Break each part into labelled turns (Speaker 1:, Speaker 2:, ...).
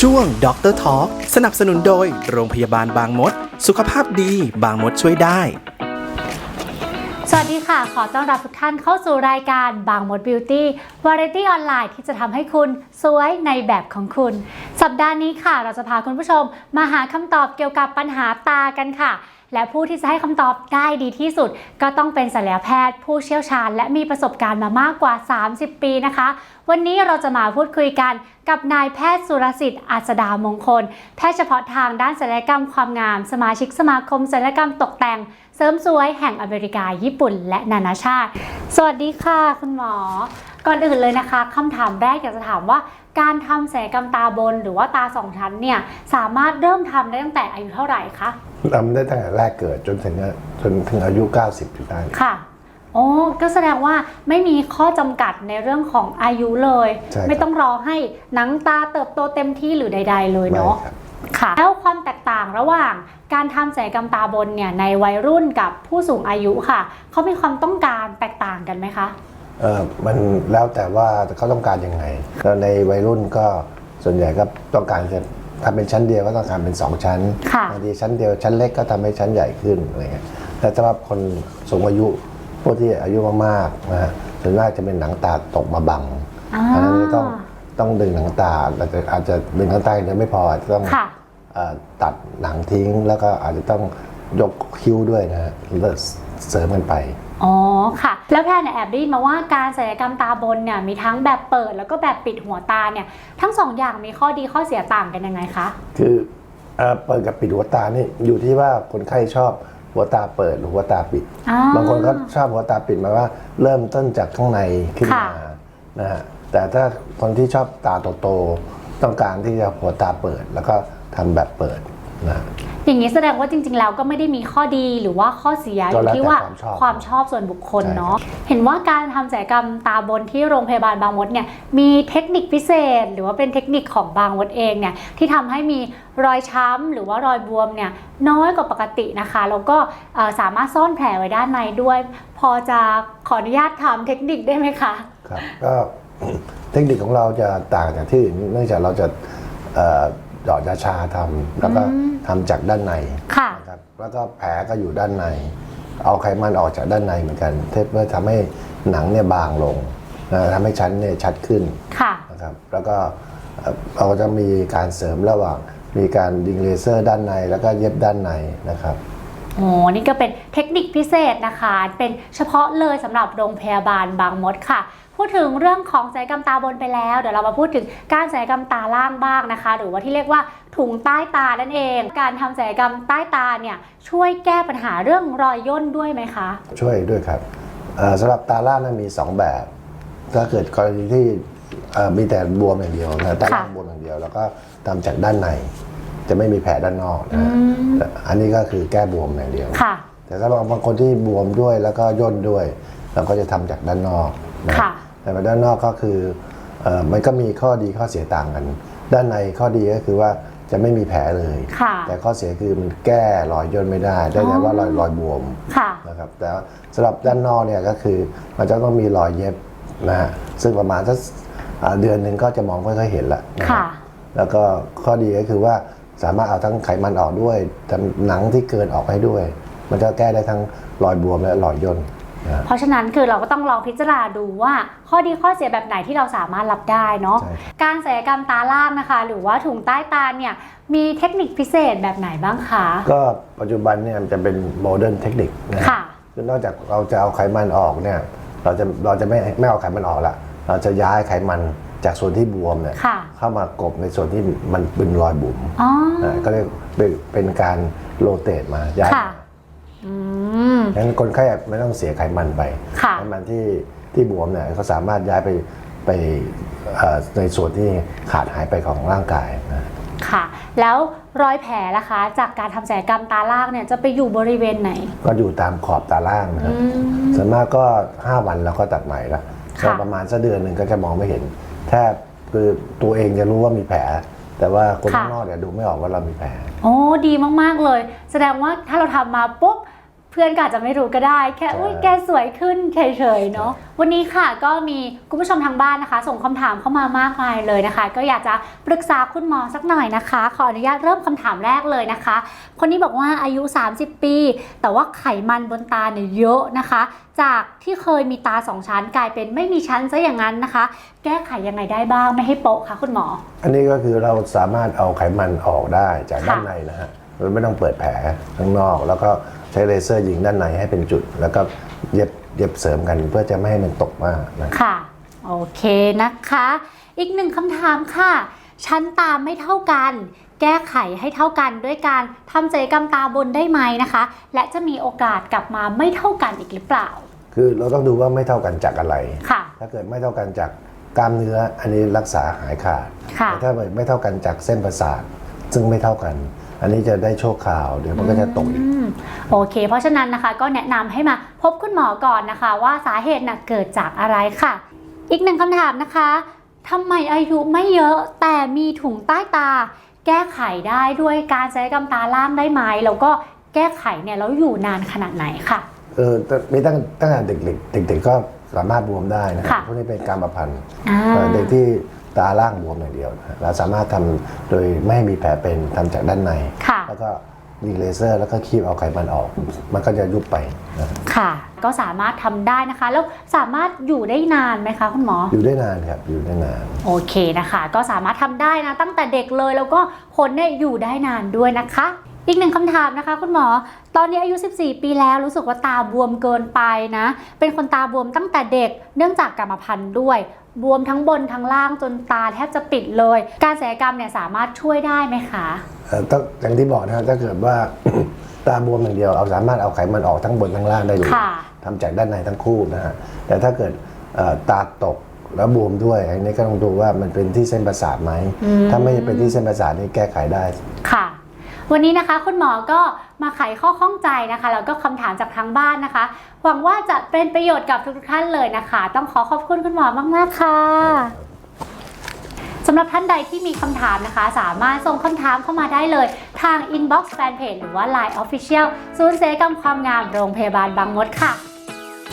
Speaker 1: ช่วงด็อกเตอร์ทอกสนับสนุนโดย โรงพยาบาลบางมด สุขภาพดีบางมดช่วยได้
Speaker 2: สวัสดีค่ะ ขอต้อนรับทุกท่านเข้าสู่รายการบางมดบิวตี้วาไรตี้ออนไลน์ที่จะทำให้คุณสวยในแบบของคุณ สัปดาห์นี้ค่ะ เราจะพาคุณผู้ชมมาหาคำตอบเกี่ยวกับปัญหาตากันค่ะ และผู้ที่จะให้คำตอบได้ดีที่สุด ก็ต้องเป็นศัลยแพทย์ ผู้เชี่ยวชาญ และมีประสบการณ์มามากกว่า 30 ปีนะคะ วันนี้เราจะมาพูดคุยกันกับนายแพทย์สุรสิทธิ์อัศดามงคล แพทย์เฉพาะทางด้านศัลยกรรมความงาม สมาชิกสมาคมศัลยกรรมตกแต่ง เสริมสวยแห่งอเมริกา ญี่ปุ่น และนานาชาติ สวัสดีค่ะ คุณหมอ ก่อนอื่นเลยนะคะคำถามแรกอยากจะถามว่าการทำศัลยกรรมตาบนหรือว่าตาสองชั้นเนี่ยสามารถเริ่มทำได้ตั้งแต่อายุเท่าไหร่คะ
Speaker 3: ทำได้ตั้งแต่แรกเกิดจนถึงจนถึงอายุ 90อยู่ได้
Speaker 2: ค่ะโอ้ก็แสดงว่าไม่มีข้อจำกัดในเรื่องของอายุเลย
Speaker 3: ใช่ครับ
Speaker 2: ไม่ต้องรอให้หนังตาเติบโตเต็มที่หรือใด ๆ เลย
Speaker 3: ไม่
Speaker 2: เนาะ
Speaker 3: ครับ
Speaker 2: ค่ะ แล้วความแตกต่างระหว่างการทำศัลยกรรมตาบนเนี่ยในวัยรุ่นกับผู้สูงอายุค่ะ เขามีความต้องการแตกต่างกันไหมคะ
Speaker 3: เออมันแล้วแต่ว่าเขาต้องการยังไงแล้วในวัยรุ่นก็ส่วนใหญ่ก็ต้องการจะทำเป็นชั้นเดียวก็ต้องการเป็น2ชั้น
Speaker 2: ค่ะ
Speaker 3: บางทีชั้นเดียวชั้นเล็กก็ทำให้ชั้นใหญ่ขึ้นอะไรเงี้ยแต่สำหรับคนสูงอายุพวกที่อายุมากๆนะฮะส่วนมากจะเป็นหนังตาตกมาบัง
Speaker 2: อ่า
Speaker 3: อันนั้นจะต้องต้องดึงหนังตาอาจจะอาจจะดึงหนังตาอย่างเดียวไม่พออาจจะต้อง
Speaker 2: ค่ะ
Speaker 3: เอ่อตัดหนังทิ้งแล้วก็อาจจะต้อง ยกคิ้วด้วยนะฮะแล้วเสริมกันไป
Speaker 2: อ๋อค่ะ แล้วแพทย์เนี่ยแอบได้ยินมาว่าการศัลยกรรมตาบนเนี่ยมีทั้งแบบเปิดแล้วก็แบบปิดหัวตาเนี่ยทั้งสองอย่างมีข้อดีข้อเสียต่างกันยังไงคะ
Speaker 3: คือเอ่อเปิดกับปิดหัวตานี่อยู่ที่ว่าคนไข้ชอบหัวตาเปิดหรือหัวตาปิด
Speaker 2: อ๋อ
Speaker 3: บางคนก็ชอบหัวตาปิดหมายว่าเริ่มต้นจากข้างในขึ้นมา
Speaker 2: ค่ะ
Speaker 3: นะฮะแต่ถ้าคนที่ชอบตาโตๆต้องการที่จะหัวตาเปิด แล้วก็ทำแบบเปิดนะ
Speaker 2: อย่างนี้แสดงว่าจริง ๆ แล้วก็ไม่ได้มีข้อดีหรือว่าข้อเสียอ
Speaker 3: ก็
Speaker 2: ยู่
Speaker 3: แล้ว
Speaker 2: ที่
Speaker 3: แต่
Speaker 2: ว่า
Speaker 3: ความชอบ
Speaker 2: ความชอบส่วนบุคคล
Speaker 3: ใช่
Speaker 2: เนาะเห็นว่าการทำศัลยกรรมตาบนที่โรงพยาบาลบางมดเนี่ยมีเทคนิคพิเศษ หรือว่าเป็นเทคนิคของบางมดเองเนี่ยที่ทำให้มีรอยช้ำหรือว่ารอยบวมเนี่ยน้อยกว่าปกตินะคะแล้วก็เอ่อสามารถซ่อนแผลไว้ด้านในด้วย พอจะขออนุญาตถามเทคนิคได้ไหมคะ
Speaker 3: ครับก็ เทคนิคของเราจะต่างจากที่อื่นเนื่องจากเราจะเอ่อ หยอดยาชาทำแล้วก็ทำจากด้านใน
Speaker 2: ค่ะ
Speaker 3: นะครับแล้วก็แผลก็อยู่ด้านใน เอาไขมันออกจากด้านในเหมือนกันเพื่อทำให้หนังเนี่ยบางลงนะทำให้ชั้นเนี่ยชัดขึ้น
Speaker 2: ค่ะ
Speaker 3: นะครับแล้วก็เอ่อเราจะมีการเสริมระหว่าง มีการยิงเลเซอร์ด้านในแล้วก็เย็บด้านในนะครับ
Speaker 2: โอ้นี่ก็เป็นเทคนิคพิเศษนะคะ เป็นเฉพาะเลยสำหรับโรงพยาบาลบางมดค่ะ พูดถึงเรื่องของศัลยกรรมตาบนไปแล้ว เดี๋ยวเรามาพูดถึงการศัลยกรรมตาล่างบ้างนะคะ หรือว่าที่เรียกว่าถุงใต้ตานั่นเอง การทำศัลยกรรมใต้ตาเนี่ยช่วยแก้ปัญหาเรื่องรอยย่นด้วยไหมคะ
Speaker 3: ช่วยด้วยครับเอ่อสำหรับตาล่างนั้นมี 2 แบบ ถ้าเกิดกรณีที่เอ่อมีแต่บวมอย่างเดียวนะตาล่าง
Speaker 2: ค่ะ
Speaker 3: บวมอย่างเดียว แล้วก็ทำจากด้านใน จะไม่มีแผลด้านนอกนะฮะ
Speaker 2: อืม
Speaker 3: แต่อันนี้ก็คือแก้บวมอย่างเดียว
Speaker 2: ค่ะ
Speaker 3: แต่ถ้าบางคนที่บวมด้วยแล้วก็ย่นด้วย เราก็จะทำจากด้านนอกนะ
Speaker 2: ค่ะ
Speaker 3: แต่ว่าด้านนอกก็คือเออมันก็มีข้อดีข้อเสียต่างกัน ด้านในข้อดีก็คือว่าจะไม่มีแผลเลย
Speaker 2: ค่ะ
Speaker 3: แต่ข้อเสียคือมันแก้รอยย่นไม่ได้ ได้แต่ว่ารอยรอยบวม
Speaker 2: ค่ะ
Speaker 3: นะครับแต่สำหรับด้านนอกเนี่ยก็คือมันจะต้องมีรอยเย็บนะฮะซึ่งประมาณสักอ่าเดือนหนึ่งก็จะมองไม่ค่อยเห็นละนะ
Speaker 2: ค่ะ
Speaker 3: แล้วก็ข้อดีก็คือว่า สามารถเอาทั้งไขมันออกด้วยทั้งหนังที่เกินออกให้ด้วย มันก็แก้ได้ทั้งรอยบวมและรอยย่นนะ
Speaker 2: เพราะฉะนั้นคือเราก็ต้องลองพิจารณาดูว่า ข้อดีข้อเสียแบบไหนที่เราสามารถรับได้เนาะ
Speaker 3: ใช่
Speaker 2: การศัลยกรรมตาล่างนะคะ หรือว่าถุงใต้ตาเนี่ยมีเทคนิคพิเศษแบบไหนบ้างคะ
Speaker 3: ก็ปัจจุบันเนี่ยมันจะเป็นโมเดิร์นเทคนิคนะฮะ
Speaker 2: ค่ะ
Speaker 3: คือนอกจากเราจะเอาไขมันออกเนี่ยเราจะเราจะไม่ไม่เอาไขมันออกละเราจะย้ายไขมัน จากส่วนที่บวมเนี่ย
Speaker 2: ค่ะ
Speaker 3: เข้ามากบในส่วนที่มันเป็นรอยบุ๋ม
Speaker 2: อ๋อ
Speaker 3: นะก็เรียกเป็นเป็นการโรเตทมาย้าย
Speaker 2: ค่ะอืม
Speaker 3: งั้นคนไข้ไม่ต้องเสียไขมันไป
Speaker 2: ค่ะ
Speaker 3: ไขมันที่ที่บวมเนี่ยเขาสามารถย้ายไปไปเอ่อในส่วนที่ขาดหายไปของร่างกายนะ
Speaker 2: ค่ะ แล้วรอยแผลล่ะคะ จากการทำศัลยกรรมตาล่างเนี่ยจะไปอยู่บริเวณไหน
Speaker 3: ก็อยู่ตามขอบตาล่างนะครับ
Speaker 2: อืม
Speaker 3: ส่วนมากก็ 5 วันแล้วก็ตัดใหม่ละ
Speaker 2: ค่ะ
Speaker 3: ก็ประมาณสักเดือนหนึ่งก็จะมองไม่เห็น แทบคือตัวเองจะรู้ว่ามีแผล แต่ว่าคนข้างนอกเนี่ยดูไม่ออกว่าเรามีแผล
Speaker 2: โอ้ดีมากๆเลย แสดงว่าถ้าเราทำมาปุ๊บ เพื่อนก็อาจจะไม่รู้ก็ได้ แค่อุ้ยแกสวยขึ้นเฉยๆเนาะวันนี้ค่ะก็มีคุณผู้ชมทางบ้านนะคะ ส่งคำถามเข้ามามากมายเลยนะคะ ก็อยากจะปรึกษาคุณหมอสักหน่อยนะคะ ขออนุญาตเริ่มคำถามแรกเลยนะคะ คนนี้บอกว่าอายุ 30 ปี แต่ว่าไขมันบนตาเนี่ยเยอะนะคะ จากที่เคยมีตาสองชั้นกลายเป็นไม่มีชั้นซะอย่างนั้นนะคะ แก้ไขยังไงได้บ้างไม่ให้โปะคะคุณหมอ
Speaker 3: อันนี้ก็คือเราสามารถเอาไขมันออกได้จาก
Speaker 2: ค่ะ
Speaker 3: ด้านในนะฮะ โดยไม่ต้องเปิดแผลข้างนอก แล้วก็ใช้เลเซอร์ยิงด้านในให้เป็นจุด แล้วก็เย็บเย็บเสริมกันเพื่อจะไม่ให้มันตกมากนะ
Speaker 2: ค่ะ โอเคนะคะ อีกหนึ่งคำถามค่ะ ชั้นตาไม่เท่ากัน แก้ไขให้เท่ากันด้วยการทำศัลยกรรมตาบนได้ไหมนะคะ และจะมีโอกาสกลับมาไม่เท่ากันอีกหรือเปล่า
Speaker 3: คือเราต้องดูว่าไม่เท่ากันจากอะไร
Speaker 2: ค่ะ
Speaker 3: ถ้าเกิดไม่เท่ากันจากกล้ามเนื้ออันนี้รักษาหายขาด
Speaker 2: ค่ะ
Speaker 3: แต่ถ้าไม่เท่ากันจากเส้นประสาทซึ่งไม่เท่ากัน อันนี้จะได้โชคข่าวเดี๋ยวมันก็จะตกอีก
Speaker 2: อืมโอเค เพราะฉะนั้นนะคะก็แนะนำให้มาพบคุณหมอก่อนนะคะ ว่าสาเหตุน่ะเกิดจากอะไรค่ะ อีกหนึ่งคำถามนะคะทำไมอายุไม่เยอะแต่มีถุงใต้ตา แก้ไขได้ด้วยการศัลยกรรมตาล่างได้ไหมแล้วก็แก้ไขเนี่ยแล้วอยู่นานขนาดไหนค่ะ
Speaker 3: เออแต่มีตั้งตั้งแต่เด็กๆเด็กๆก็สามารถบวมได้นะครับ
Speaker 2: ค่ะ
Speaker 3: พวกนี้เป็นการประพันธ์
Speaker 2: อ่า
Speaker 3: เอ่อเด็กที่ ตาล่างบวมอย่างเดียวนะฮะเราสามารถทำโดยไม่ให้มีแผลเป็นทำจากด้านใน
Speaker 2: ค่ะ
Speaker 3: แล้วก็ยิงเลเซอร์แล้วก็คีบเอาไขมันออก มันก็จะยุบไปนะ
Speaker 2: ค่ะ ก็สามารถทำได้นะคะ แล้วสามารถอยู่ได้นานไหมคะคุณหมอ
Speaker 3: อยู่ได้นานครับอยู่ได้นาน
Speaker 2: โอเคนะคะ ก็สามารถทำได้นะตั้งแต่เด็กเลยแล้วก็ผลเนี่ยอยู่ได้นานด้วยนะคะ อีกหนึ่งคำถามนะคะ คุณหมอ ตอนนี้อายุ 14 ปีแล้วรู้สึกว่าตาบวมเกินไปนะ เป็นคนตาบวมตั้งแต่เด็กเนื่องจากกรรมพันธุ์ด้วย บวมทั้งบนทั้งล่างจนตาแทบจะปิดเลย การศัลยกรรมเนี่ยสามารถช่วยได้ไหมคะ
Speaker 3: เอ่อต้องอย่างที่บอกนะครับถ้าเกิดว่าตาบวมอย่างเดียวเอาสามารถเอาไขมันออกทั้งบนทั้งล่างได้เลย
Speaker 2: ค่ะ
Speaker 3: ทำจากด้านในทั้งคู่นะฮะแต่ถ้าเกิดเอ่อตาตกแล้วบวมด้วยอันนี้ก็ต้องดูว่ามันเป็นที่เส้นประสาทไหม
Speaker 2: อืม
Speaker 3: ถ้าไม่เป็นที่เส้นประสาทนี่แก้ไขได้
Speaker 2: ค่ะ วันนี้นะคะคุณหมอก็มาไขข้อข้องใจนะคะแล้วก็คำถามจากทางบ้านนะคะ หวังว่าจะเป็นประโยชน์กับทุกท่านเลยนะคะ ต้องขอขอบคุณคุณหมอมากๆค่ะสำหรับท่านใดที่มีคำถามนะคะ สามารถส่งคำถามเข้ามาได้เลย ทาง inbox fanpage หรือว่า line official ศูนย์เสกรรมความงามโรงพยาบาลบางมดค่ะ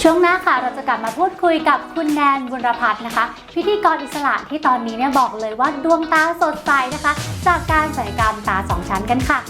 Speaker 2: ช่วงหน้าค่ะเราจะกลับมาพูดคุยกับคุณแนนบุญรพัฒน์นะคะ พิธีกรอิสระที่ตอนนี้เนี่ยบอกเลยว่าดวงตาสดใสนะคะ จากการศัลยกรรมตาสองชั้นกันค่ะ